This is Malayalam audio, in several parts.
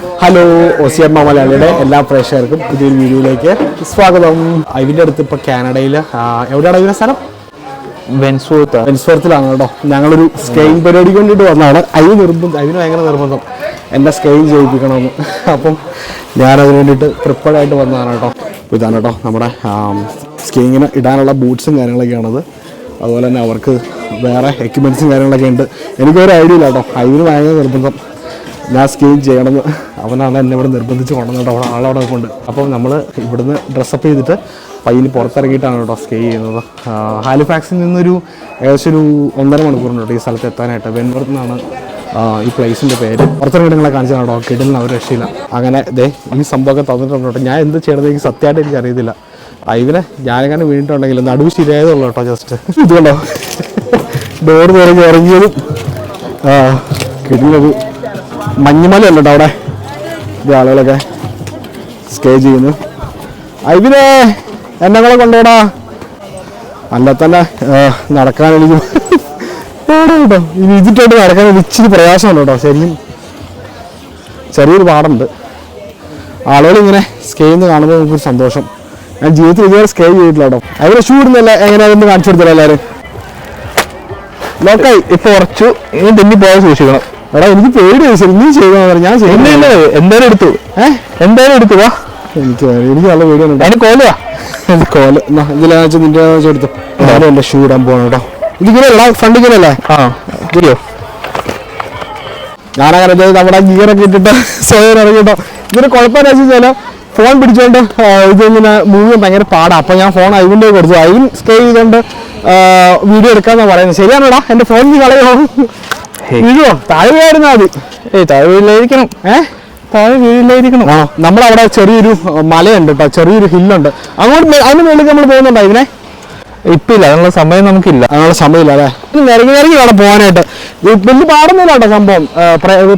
ഹലോ ഒസിയമ്മ മലയാളിയുടെ എല്ലാ പ്രേക്ഷകർക്കും പുതിയൊരു വീഡിയോയിലേക്ക് സ്വാഗതം. ഐവിന്റെ അടുത്ത് ഇപ്പോൾ കാനഡയിൽ എവിടെയാണ് ഐവിന്റെ സ്ഥലം? വെൻസ്വർത്ത് വെൻസ്വർത്തിലാണ് കേട്ടോ. ഞങ്ങളൊരു സ്കെയിൻ പരിപാടിക്ക് വേണ്ടിയിട്ട് വന്നതാണ്. അതിന് നിർബന്ധം അതിന് ഭയങ്കര നിർബന്ധം. എന്നെ സ്കെയിൻ ചെയ്യിപ്പിക്കണമെന്ന് അപ്പം ഞാനതിന് വേണ്ടിയിട്ട് പ്രിപ്പയർഡ് ആയിട്ട് വന്നതാണ് കേട്ടോ. ഇതാണ് കേട്ടോ നമ്മുടെ സ്കീയിങ്ങിന് ഇടാനുള്ള ബൂട്ട്സും കാര്യങ്ങളൊക്കെയാണത്. അതുപോലെ തന്നെ അവർക്ക് വേറെ എക്യുപ്മെൻസും കാര്യങ്ങളൊക്കെ ഉണ്ട്. എനിക്കൊരു ഐഡിയ ഇല്ല കേട്ടോ. അതിന് ഭയങ്കര നിർബന്ധം. ഞാൻ സ്കെയിൻ ചെയ്യണമെന്ന്. അവനാണ് എന്നെ ഇവിടെ നിർബന്ധിച്ച് കൊണ്ടുവന്നിട്ട് അവിടെ ആളവിടെ കൊണ്ട് അപ്പം നമ്മൾ ഇവിടുന്ന് ഡ്രസ്സപ്പ് ചെയ്തിട്ട് പയ്യിൽ പുറത്തിറങ്ങിയിട്ടാണ് കേട്ടോ സ്റ്റേ ചെയ്യുന്നത്. ഹാലിഫാക്സിൽ നിന്നൊരു ഏകദേശം ഒരു ഒന്നര മണിക്കൂറുണ്ട് കേട്ടോ ഈ സ്ഥലത്ത് എത്താനായിട്ട്. വെൻവർത്ത് നിന്നാണ് ഈ പ്ലേസിന്റെ പേര്. പുറത്തിറങ്ങിയിട്ട് നിങ്ങളെ കാണിച്ചതാണ് കേട്ടോ. കിടലിന് അവർ രക്ഷയില്ല. അങ്ങനെ ദേ ഈ സംഭവമൊക്കെ തന്നിട്ടുണ്ട് ഞാൻ എന്ത് ചെയ്യണത് എനിക്ക് സത്യമായിട്ട് എനിക്ക് അറിയത്തില്ല. ഇവനെ ഞാനെങ്ങനെ വീണിട്ടുണ്ടെങ്കിൽ നടുവ് ശരിയായതുള്ളൂ കേട്ടോ ജസ്റ്റ് ഇതുകൊണ്ടോ? ഡോർ തുറങ്ങി ഇറങ്ങിയതും കിടലൊരു മഞ്ഞുമല അല്ല അവിടെ? ഇത് ആളുകളൊക്കെ സ്റ്റേ ചെയ്യുന്നു. ഐവിനെ എന്നെ കൂടെ കൊണ്ടുപോടാ അല്ല തന്നെ നടക്കാൻ എനിക്ക് പാടാ കേട്ടോ ഈ വിജിറ്റായിട്ട് നടക്കാൻ ഇച്ചിരി പ്രയാസമുണ്ട് കേട്ടോ ശരിയും ചെറിയൊരു പാടുണ്ട്. ആളുകൾ ഇങ്ങനെ സ്കേ ചെയ്യുന്ന കാണുമ്പോൾ നമുക്കൊരു സന്തോഷം. ഞാൻ ജീവിതത്തിൽ ഇതുവരെ സ്കേ ചെയ്തിട്ടില്ല കേട്ടോ. അതിന് ഷൂ ഇടുന്നല്ല എങ്ങനെയാണെന്ന് കാണിച്ചു കൊടുത്തല്ലോ എല്ലാവരും. ഇപ്പൊ ഉറച്ചു. ഇനി തെന്നി പോയാൽ സൂക്ഷിക്കണം എടാ എനിക്ക് പേടി ശരി നീ ചെയ്താ ഞാൻ ചെയ്യുന്നില്ല എന്തായാലും എടുത്തു. ഏഹ് എന്തായാലും എടുത്തു വാ. എനിക്ക് എനിക്ക് നല്ല പേടിയാണ് അതിന് കോലുവാ കോൽ. ഇതിലാ വെച്ചാൽ നിന്റെ എടുത്തു. ഞാനും എന്റെ ഷൂ ഇടാൻ പോകണം കേട്ടോ. ഇതിങ്ങനെ എടാ അല്ലേ ആ ശരിയോ ഞാനങ്ങനെ നമ്മുടെ ഗിയറൊക്കെ ഇട്ടിട്ട് സ്വയം ഇറങ്ങിട്ടോ ഇതിന് കുഴപ്പമില്ല വെച്ചാൽ ഫോൺ പിടിച്ചോണ്ട് ഇതിങ്ങനെ മൂവ് ഭയങ്കര പാടാ. അപ്പൊ ഞാൻ ഫോൺ ഐവിന്റെ കൊടുത്തു. ഐവിൻ സ്റ്റേ ചെയ്തോണ്ട് വീഡിയോ എടുക്കാന്നാ പറയുന്നത്. ശരിയാണോടാ? എന്റെ ഫോൺ നീ കളയോ? വീഴുവോ താഴെ വീഴായിരുന്നാ മതി ഏയ് താഴെ വീഴില്ലായിരിക്കണം ഏഹ് താഴെ വീഴില്ലായിരിക്കണം ആണോ? നമ്മളവിടെ ചെറിയൊരു മലയുണ്ട് കേട്ടോ ചെറിയൊരു ഹില്ലുണ്ട്. അങ്ങോട്ട് അതിന് മുകളിലേക്ക് നമ്മൾ പോകുന്നുണ്ടോ ഇതിനെ? ഇപ്പൊ ഇല്ല അതിനുള്ള സമയം നമുക്കില്ല. അതിനുള്ള സമയമില്ല അല്ലേ? നിരങ്ങി നിരങ്ങി വേണം പോകാനായിട്ട്. വലിയ പാടൊന്നുമില്ല കേട്ടോ സംഭവം.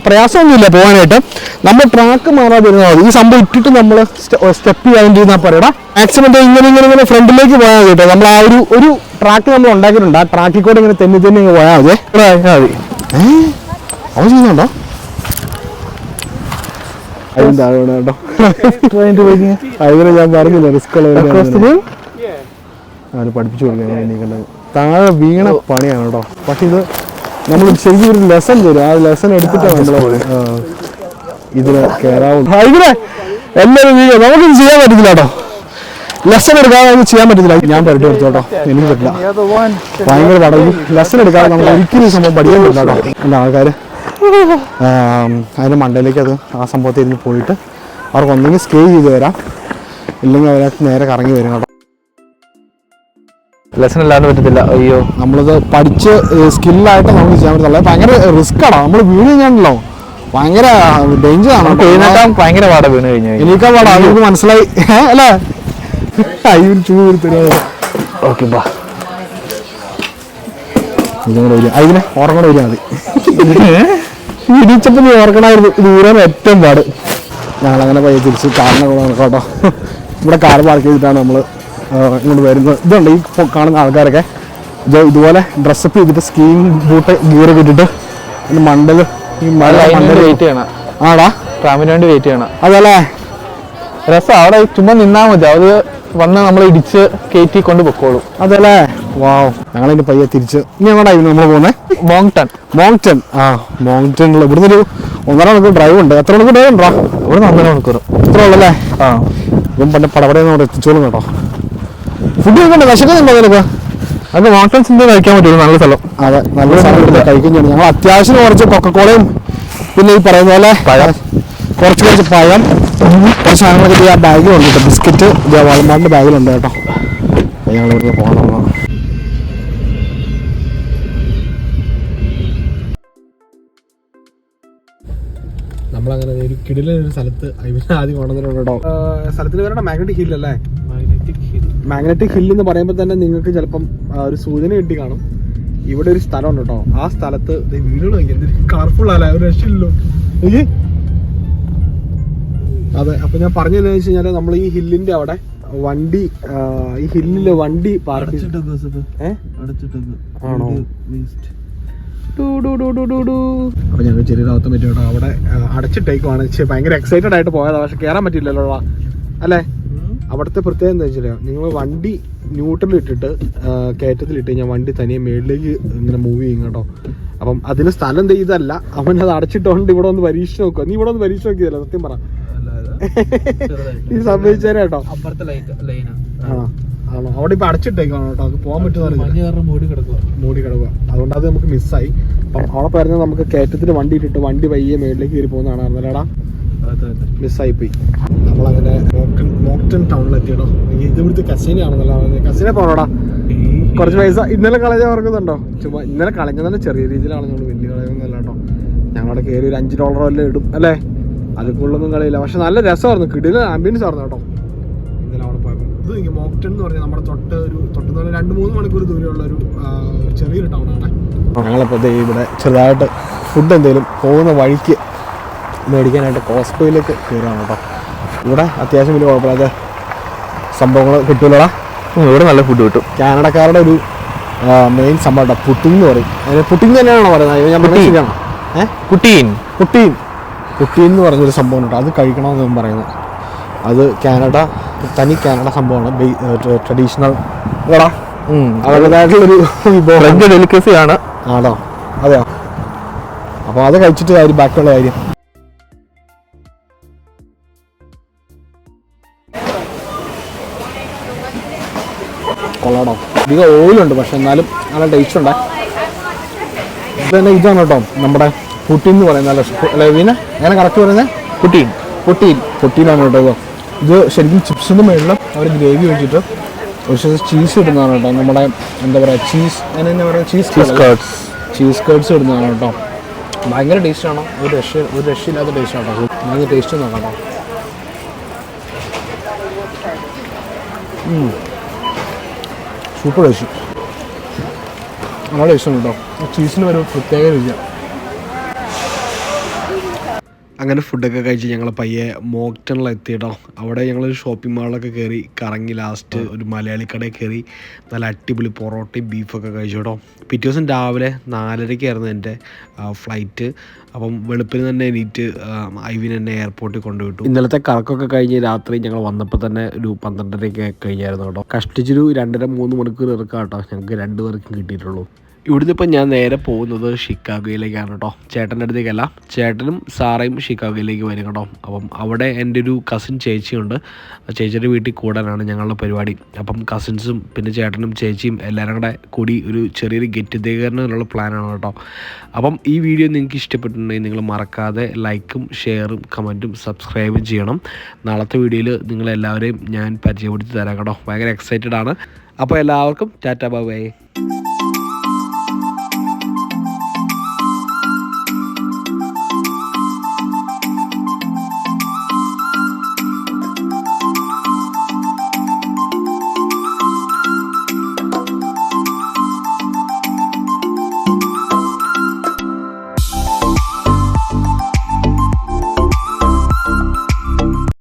പ്രയാസമൊന്നുമില്ല പോകാനായിട്ട്. നമ്മൾ ട്രാക്ക് മാറാതെ ഇരുന്നാൽ മതി ഈ സംഭവം ഇട്ടിട്ട് നമ്മൾ സ്റ്റെപ്പ് ചെയ്യാൻ ചെയ്യുന്ന പറയടാ മാക്സിമം ഇങ്ങനെ ഇങ്ങനെ ഇങ്ങനെ ഫ്രണ്ടിലേക്ക് പോയാൽ മതി കേട്ടോ നമ്മൾ ആ ഒരു ഒരു ട്രാക്ക് നമ്മൾ ഉണ്ടാക്കിയിട്ടുണ്ട്. ആ ട്രാക്കിൽ കൂടെ ഇങ്ങനെ തെന്നി തെന്നി പോയാൽ മതി. മതി. അവൻ ചെയ്യുന്നുണ്ടോ അതിന് താഴെ വീണ് കേട്ടോ. അതിനെ ഞാൻ പറഞ്ഞില്ല റിസ്ക് ഉള്ള അവന് പഠിപ്പിച്ചു കൊടുക്കാൻ താഴെ വീണ പണിയാണ് കേട്ടോ. പക്ഷെ ഇത് നമ്മൾ ശരിക്കും ഒരു ലെസൺ തരും. ആ ലെസൺ എടുത്തിട്ടാണ് നമ്മൾ ഇതിന് കയറാവും ഇതിനെ എല്ലാവരും വീഴുക. നമുക്കിത് ചെയ്യാൻ പറ്റത്തില്ല കേട്ടോ. ലെസൺ എടുക്കാതെ നമുക്ക് ചെയ്യാൻ പറ്റത്തില്ല. ഞാൻ പഠിച്ചു കൊടുത്തോട്ടോ. എനിക്ക് പറ്റില്ല. ഭയങ്കര പടവി ലെസൺ എടുക്കാതെ നമ്മൾ ഒരിക്കലും സംഭവം പഠിക്കാൻ പറ്റില്ല കേട്ടോ. എന്താ ആൾക്കാർ അതിന്റെ മണ്ടയിലേക്ക് അത് ആ സംഭവത്തിൽ ഇരുന്ന് പോയിട്ട് അവർക്ക് ഒന്നെങ്കിൽ സ്റ്റേ ചെയ്ത് വരാം ഇല്ലെങ്കിൽ അവരകത്ത് നേരെ കറങ്ങി വരും കേട്ടോ. ലെസൺ ഇല്ലാണ്ട് പറ്റത്തില്ല. അയ്യോ. നമ്മളത് പഠിച്ച് സ്കില്ലായിട്ട് നമുക്ക് ചെയ്യാൻ പറ്റില്ല ഭയങ്കര റിസ്ക് ആണോ നമ്മൾ വീണ് കഴിഞ്ഞാണല്ലോ. ഭയങ്കര ഡേഞ്ചർ ആണ്. ഭയങ്കര പാടാ വീണ് കഴിഞ്ഞു കഴിഞ്ഞാൽ. എനിക്കാ പാടാ. നമുക്ക് മനസ്സിലായി. അല്ലേ? അയ്യോ ചൂട് തരുന്നത് ഓക്കെ ബാ. വരിക. അതിനെ വരിക ഇടിച്ചപ്പോൾ നീ ഓർക്കണമായിരുന്നു ഊരാൻ ഏറ്റവും പാട്. ഞങ്ങളങ്ങനെ പയ്യെ തിരിച്ച് കാറിനെ കൂടെ നടക്കാം കേട്ടോ. ഇവിടെ കാർ പാർക്ക് ചെയ്തിട്ടാണ് നമ്മൾ ഇങ്ങോട്ട് വരുന്നത്. ഇതുണ്ട് ഈ കാണുന്ന ആൾക്കാരൊക്കെ. ഇത് ഇതുപോലെ ഡ്രസ്സപ്പ് ചെയ്തിട്ട് സ്കീം ബൂട്ട് ഗിയർ ഇട്ടിട്ട് മണ്ടൽ മണ്ടൽ ഈ മഴ മണ്ടൽ വെയിറ്റ് ചെയ്യണം. ആടാ. ട്രാമിന് വേണ്ടി വെയിറ്റ് ചെയ്യണം. അതല്ലേ? രസം അവിടെ ചുമ്മാ നിന്നാ മതി. അത് വന്ന് നമ്മൾ ഇടിച്ച് കയറ്റി കൊണ്ട് പൊക്കോളും. അതല്ലേ? വാവ്. ഞങ്ങളിനി പയ്യെ തിരിച്ച്. ഇനി എങ്ങോട്ടായിരുന്നു നമ്മൾ പോകുന്നത് മോങ്ടൺ. മോങ്ടൺ. ആ മോങ്ടണിൽ ഇവിടുന്ന് ഒരു ഒന്നര മണിക്കൂർ ഡ്രൈവ് ഉണ്ട്. എത്ര മണിക്കൂർ ഡ്രൈവ് ഉണ്ടോ? ഇവിടെ ഒന്നര മണിക്കൂർ. ഇത്ര ഉള്ളല്ലേ? ആ. ഇപ്പം പണ്ട് പടപടയെന്ന് അവിടെ എത്തിച്ചോളും കേട്ടോ. ഫുഡ് കഴിക്കണ്ട? വിശക്കുന്നുണ്ടോ നിനക്ക്? അത് മോങ്ടൺസ് എന്ത് കഴിക്കാൻ പറ്റുള്ളൂ. നല്ല സ്ഥലം. അതെ നല്ല സ്ഥലം കഴിക്കുന്നുണ്ട് ഞങ്ങൾ അത്യാവശ്യം കുറച്ച് കൊക്കക്കോളയും പിന്നെ ഈ പറയുന്ന പോലെ. കുറച്ച് കുറച്ച് പഴം കുറച്ച് സാധനങ്ങളൊക്കെ ഈ ആ ബാഗിലുണ്ട് കേട്ടോ ബിസ്ക്കറ്റ് വാൾമാറിന്റെ ബാഗിലുണ്ട് കേട്ടോ. ഞങ്ങൾ ഇവിടുന്ന് പോകണം നമ്മളങ്ങനെ ഒരു കിടിലൊരു ഒരു സ്ഥലത്ത് ആദ്യം കൊണ്ടുവന്നിട്ടുണ്ട് കേട്ടോ. സ്ഥലത്തിന് പേരുടെ മാഗ്നറ്റിക് ഹിൽ അല്ലേ? മാഗ്നറ്റിക് ഹിൽ എന്ന് പറയുമ്പോൾ തന്നെ നിങ്ങൾക്ക് ചിലപ്പം ഒരു സൂചന കിട്ടി കാണും. ഇവിടെ ഒരു സ്ഥലമുണ്ട് കേട്ടോ. ആ സ്ഥലത്ത് വീടുകൾ കളർഫുൾ അല്ലേ? ഒരു രക്ഷയില്ലല്ലോ. ഏയ്. അതെ അപ്പൊ ഞാൻ പറഞ്ഞതെന്ന് വെച്ച് കഴിഞ്ഞാൽ നമ്മൾ ഈ ഹില്ലിന്റെ അവിടെ വണ്ടി ഈ ഹില്ലിൽ വണ്ടി പാർക്ക് ആണോ? അപ്പോൾ ഞങ്ങൾ ചെറിയൊരു അബദ്ധം പറ്റി അവിടെ അടച്ചിട്ടേക്കുവാണ്. ഭയങ്കര എക്സൈറ്റഡ് ആയിട്ട് പോയതാ പക്ഷെ കയറാൻ പറ്റില്ലല്ലോ അല്ലേ? അവിടുത്തെ പ്രത്യേകത എന്താ വെച്ചാൽ നിങ്ങൾ വണ്ടി ന്യൂട്രലിൽ ഇട്ടിട്ട് കയറ്റത്തിൽ ഇട്ട് കഴിഞ്ഞാൽ വണ്ടി തനിയെ മേളിലേക്ക് ഇങ്ങനെ മൂവ് ചെയ്യും കേട്ടോ. അപ്പം അതിന് സ്ഥലം ചെയ്തല്ല അവൻ അത് അടച്ചിട്ടുകൊണ്ട് ഇവിടെ ഒന്ന് പരീക്ഷ നോക്കുക നീ ഇവിടെ ഒന്ന് പരീക്ഷ നോക്കിയതല്ല? സത്യം പറ. നീ സംഭവിച്ചേരാ കേട്ടോ. അപ്പുറത്തെ ലൈനാ ആണോ. അവിടെ ഇപ്പൊ അടച്ചിട്ടേക്കാണ് കേട്ടോ? അത് പോകാൻ പറ്റുന്ന മൂടി കിടക്കുക മൂടി കിടക്കുക അതുകൊണ്ട് അത് നമുക്ക് മിസ്സായി അപ്പം അവിടെ പറഞ്ഞ നമുക്ക് കയറ്റത്തിന് വണ്ടി ഇട്ടിട്ട് വണ്ടി വയ്യ മേളിലേക്ക് കയറി പോകുന്നതാണ് അന്നേരടാ മിസ്സായി പോയി നമ്മളങ്ങനെ മോക്ടൺ മോക്ടൺ ടൗണിൽ എത്തിയടോ. ഇത് ഇവിടുത്തെ കസീന ആണെന്നല്ലോ കസീന പോണോടാ. കുറച്ച് പൈസ ഇന്നലെ കളഞ്ഞ ഓർക്കുന്നുണ്ടോ ചുമ്മാ ഇന്നലെ കളഞ്ഞതന്നെ ചെറിയ രീതിയിലാണ് കളഞ്ഞോളൂ വലിയ കളയുന്നല്ലോ കേട്ടോ. ഞങ്ങളുടെ കയറി ഒരു അഞ്ച് ഡോളറോ വല്ലതും ഇടും അല്ലേ? അത് ഫുള്ളൊന്നും കളിയില്ല. പക്ഷെ നല്ല രസമായിരുന്നു. കിടില ആംബിയൻസ് ആയിരുന്നു കേട്ടോ. ഇന്നലെ അവിടെ പോയപ്പോൾ ഇത് മോക്ടൺ എന്ന് പറഞ്ഞാൽ നമ്മുടെ തൊട്ട് ഒരു തൊട്ട് രണ്ട് മൂന്ന് മണിക്കൂർ ദൂരെയുള്ള ഒരു ചെറിയൊരു ടൗൺ ആണ്. ഞങ്ങളിപ്പോൾ ദേ ഇവിടെ ചെറുതായിട്ട് ഫുഡ് എന്തെങ്കിലും പോകുന്ന വഴിക്ക് മേടിക്കാനായിട്ട് കോസ്റ്റോയിലേക്ക് കയറുകയാണ് കേട്ടോ. ഇവിടെ അത്യാവശ്യം വലിയ കുഴപ്പമില്ലാത്ത സംഭവങ്ങൾ കിട്ടുമല്ലോടാ ഇവിടെ നല്ല ഫുഡ് കിട്ടും. കാനഡക്കാരുടെ ഒരു മെയിൻ സംഭവം കേട്ടോ. പുട്ടിംഗ് എന്ന് പറയും. പുട്ടിങ് പുട്ടിംഗ് തന്നെയാണോ പറയുന്നത്? ഞാൻ. ശരിയാണോ? ഏഹ് കുട്ടീൻ പുട്ടീൻ പുട്ടീൻ എന്ന് പറഞ്ഞൊരു സംഭവമുണ്ട്. കേട്ടോ അത് കഴിക്കണമെന്ന് പറയുന്നത് അത് കാനഡ തനി കാനഡ സംഭവമാണ്. ട്രഡീഷണൽ ഇതാടാ അവരുടേതായിട്ടുള്ളൊരു ഫ്രഞ്ച് ഡെലിക്കസി ആണ്? ആണോ അതെയോ? അപ്പോൾ അത് കഴിച്ചിട്ട് കാര്യം ബാക്കിയുള്ള കാര്യം. കൊള്ളാടോ. അധികം ഓയിലുണ്ട് പക്ഷെ എന്നാലും നല്ല ടേസ്റ്റ് ഉണ്ട്. ഇത് തന്നെ ഇതാണ് കേട്ടോ നമ്മുടെ പുട്ടിൻ എന്ന് പറയുന്നത് അല്ല അല്ല വീന എങ്ങനെ കറക്റ്റ് പറയുന്നത് പുട്ടീൻ. പുട്ടീൻ. പുട്ടീനാണ് കേട്ടോ ഇത്. ശരിക്കും ചിപ്സിന്റെ മേളിലും അവർ ഗ്രേവി വെച്ചിട്ട് ഒരു ചീസ് ഇടുന്നതാണ് കേട്ടോ. നമ്മുടെ എന്താ പറയുക ചീസ് അങ്ങനെ എന്താ പറയുക cheese cheese curds cheese curds ഇടുന്നതാണ് കേട്ടോ. ഭയങ്കര ടേസ്റ്റ് ആണോ. ഒരു രക്ഷ ഒരു രക്ഷയില്ലാത്ത ടേസ്റ്റ് ആണോ ഭയങ്കര ടേസ്റ്റ് നോക്കാം കേട്ടോ. സൂപ്പർ ടേസ്റ്റ് നല്ല ടേസ്റ്റ് ഉണ്ട് കേട്ടോ. ചീസിന് ഒരു പ്രത്യേക രുചിയാണ് അങ്ങനെ ഫുഡൊക്കെ കഴിച്ച് ഞങ്ങൾ പയ്യെ മോക്ടണിൽ എത്തിയിട്ടോ അവിടെ ഞങ്ങൾ ഷോപ്പിംഗ് മാളിലൊക്കെ കയറി കറങ്ങി ലാസ്റ്റ് ഒരു മലയാളി കടയിൽ കയറി നല്ല അടിപൊളി പൊറോട്ടയും ബീഫൊക്കെ കഴിച്ചു കേട്ടോ പിറ്റേ ദിവസം രാവിലെ നാലരയ്ക്കായിരുന്നു എന്റെ ഫ്ലൈറ്റ് അപ്പം വെളുപ്പിന് തന്നെ എണീറ്റ് ഐവിൻ എന്നെ എയർപോർട്ടിൽ കൊണ്ടുവിട്ടു ഇന്നലത്തെ കറക്കൊക്കെ കഴിഞ്ഞ് രാത്രി ഞങ്ങൾ വന്നപ്പോൾ തന്നെ ഒരു പന്ത്രണ്ടരയ്ക്ക് കഴിഞ്ഞായിരുന്നു കേട്ടോ. കഷ്ടിച്ചൊരു രണ്ടര മൂന്ന് മണിക്കൂർ ഇറക്കാം കേട്ടോ ഞങ്ങൾക്ക് രണ്ട് പേർക്കും കിട്ടിയിട്ടുള്ളൂ. ഇവിടുന്ന് ഇപ്പം ഞാൻ നേരെ പോകുന്നത് ഷിക്കാഗോയിലേക്കാണ് കേട്ടോ. ചേട്ടന്റെ അടുത്തേക്കല്ല. ചേട്ടനും സാറയും ഷിക്കാഗോയിലേക്ക് വരും കേട്ടോ. അപ്പം അവിടെ എന്റെ ഒരു കസിൻ ചേച്ചിയുണ്ട്. ചേച്ചിയുടെ വീട്ടിൽ കൂടാനാണ് ഞങ്ങളുടെ പരിപാടി. അപ്പം കസിൻസും പിന്നെ ചേട്ടനും ചേച്ചിയും എല്ലാവരും കൂടെ കൂടി ഒരു ചെറിയൊരു ഗെറ്റ് ടുഗദറിനുള്ള പ്ലാനാണ് കേട്ടോ. അപ്പം ഈ വീഡിയോ നിങ്ങൾക്ക് ഇഷ്ടപ്പെട്ടിട്ടുണ്ടെങ്കിൽ നിങ്ങൾ മറക്കാതെ ലൈക്കും ഷെയറും കമന്റും സബ്സ്ക്രൈബും ചെയ്യണം. നാളത്തെ വീഡിയോയിൽ നിങ്ങളെല്ലാവരെയും ഞാൻ പരിചയപ്പെടുത്തി തരാം കേട്ടോ. ഭയങ്കര എക്സൈറ്റഡ് ആണ്. അപ്പോൾ എല്ലാവർക്കും ടാറ്റ ബൈ.